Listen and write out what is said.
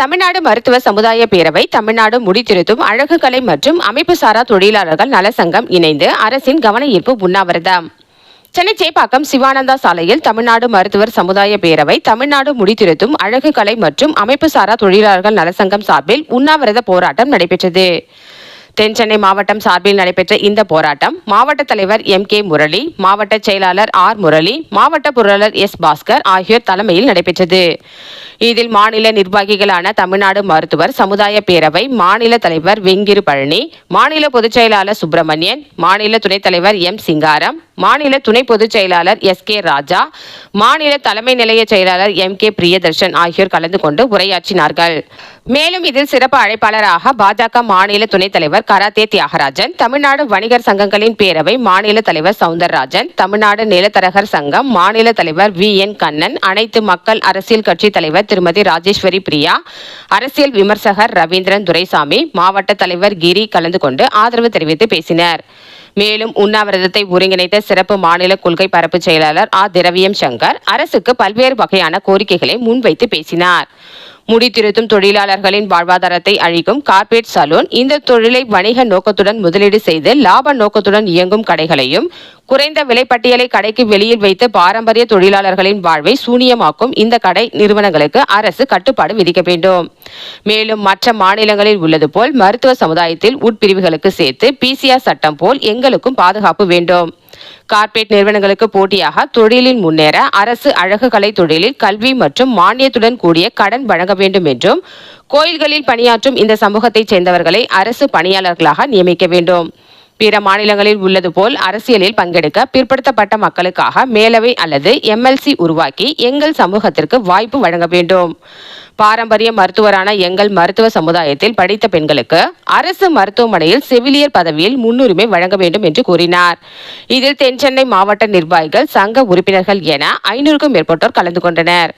தமிழ்நாடு மருத்துவ சமுதாய பேரவை தமிழ்நாடு முடித்திருத்தும் அழகுகலை மற்றும் அமைப்பு சாரா தொழிலாளர்கள் நலசங்கம் இணைந்து அரசின் கவன ஈர்ப்பு உண்ணாவிரதம். சென்னை சேப்பாக்கம் சிவானந்தா சாலையில் தமிழ்நாடு மருத்துவர் சமுதாய பேரவை தமிழ்நாடு முடித்திருத்தும் அழகுகலை மற்றும் அமைப்பு சாரா தொழிலாளர்கள் நலசங்கம் சார்பில் உண்ணாவிரத போராட்டம் நடைபெற்றது. தென் சென்னை மாவட்டம் சார்பில் நடைபெற்ற இந்த போராட்டம் மாவட்ட தலைவர் எம் கே முரளி மாவட்ட செயலாளர் ஆர் முரளி மாவட்ட பொருளாளர் எஸ் பாஸ்கர் ஆகியோர் தலைமையில் நடைபெற்றது. இதில் மாநில நிர்வாகிகளான தமிழ்நாடு மருத்துவர் சமுதாய பேரவை மாநில தலைவர் வெங்கிரு பழனி மாநில பொதுச் செயலாளர் சுப்பிரமணியன் மாநில துணைத் தலைவர் எம் சிங்காரம் மாநில துணை பொதுச் செயலாளர் எஸ் கே ராஜா மாநில தலைமை நிலைய செயலாளர் எம் கே பிரியதர்ஷன் ஆகியோர் கலந்து கொண்டு உரையாற்றினார்கள். மேலும் இதில் சிறப்பு அழைப்பாளராக பாஜக மாநில துணைத் தலைவர் கராத்தே தியாகராஜன் தமிழ்நாடு வணிகர் சங்கங்களின் பேரவை மாநில தலைவர் சவுந்தரராஜன் தமிழ்நாடு நிலத்தரகர் சங்கம் மாநில தலைவர் வி. என். கண்ணன் அனைத்து மக்கள் அரசியல் கட்சி தலைவர் திருமதி ராஜேஸ்வரி பிரியா அரசியல் விமர்சகர் ரவீந்திரன் துரைசாமி மாவட்ட தலைவர் கிரி கலந்து கொண்டு ஆதரவு தெரிவித்து பேசினர். மேலும் உண்ணாவிரதத்தை ஒருங்கிணைத்த சிறப்பு மாநில கொள்கை பரப்பு செயலாளர் ஆ. திரவியம் சங்கர் அரசுக்கு பல்வேறு வகையான கோரிக்கைகளை முன்வைத்து பேசினார். முடித்திருத்தும் தொழிலாளர்களின் வாழ்வாதாரத்தை அழிக்கும் கார்பரேட் சலூன் இந்த தொழிலை வணிக நோக்கத்துடன் முதலீடு செய்து லாப நோக்கத்துடன் இயங்கும் கடைகளையும் குறைந்த விலைப்பட்டியலை கடைக்கு வெளியில் வைத்து பாரம்பரிய தொழிலாளர்களின் வாழ்வை சூனியமாக்கும் இந்த கடை நிறுவனங்களுக்கு அரசு கட்டுப்பாடு விதிக்க வேண்டும். மேலும் மற்ற மாநிலங்களில் உள்ளது போல் மருத்துவ சமுதாயத்தில் உட்பிரிவுகளுக்கு சேர்த்து பிசிஆர் சட்டம் போல் எங்களுக்கும் பாதுகாப்பு வேண்டும். கார்ப்பரேட் நிறுவனங்களுக்கு போட்டியாக தொழிலில் முன்னேற அரசு அழகுகலை தொழிலில் கல்வி மற்றும் மானியத்துடன் கூடிய கடன் வழங்க வேண்டும் என்றும் கோயில்களில் பணியாற்றும் இந்த சமூகத்தைச் சேர்ந்தவர்களை அரசு பணியாளர்களாக நியமிக்க வேண்டும். பிற மாநிலங்களில் உள்ளது போல் அரசியலில் பங்கெடுக்க பிற்படுத்தப்பட்ட மக்களுக்காக மேலவை அல்லது எம்எல்சி உருவாக்கி எங்கள் சமூகத்திற்கு வாய்ப்பு வழங்க வேண்டும். பாரம்பரிய மருத்துவரான எங்கள் மருத்துவ சமுதாயத்தில் படித்த பெண்களுக்கு அரசு மருத்துவமனையில் செவிலியர் பதவியில் முன்னுரிமை வழங்க வேண்டும் என்று கூறினார். இதில் தென்சென்னை மாவட்ட நிர்வாகிகள் சங்க உறுப்பினர்கள் என ஐநூறுக்கும் மேற்பட்டோர் கலந்து கொண்டனர்.